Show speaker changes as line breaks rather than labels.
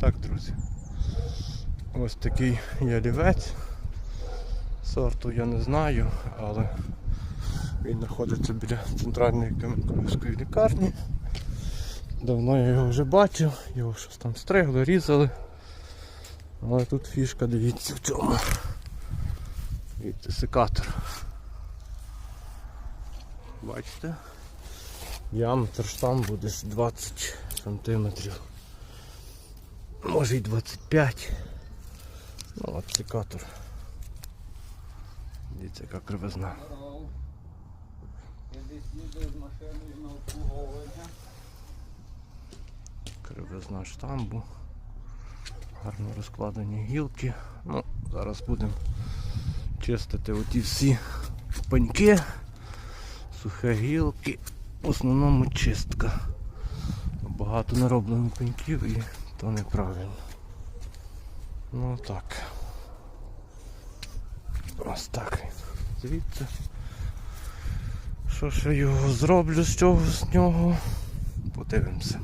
Так, друзі. Ось такий ялівець. Сорту я не знаю, але він знаходиться біля центральної Кам'янковської лікарні. Давно я його вже бачив, його щось там стригли, різали. Але тут фішка, дивіться в цьому. Дивіться, секатор. Бачите? Діаметр штамбу десь 20 сантиметрів. Може і 25. Ну от секатор. Дивіться, яка кривизна. Кривизна штамбу. Гарно розкладені гілки. Ну, зараз будемо чистити оті всі пеньки, сухі гілки. В основному чистка. Багато нароблено пеньків і то неправильно. Ну так. Ось так. Звідси. Що ж я його зроблю з цього з нього? Подивимося.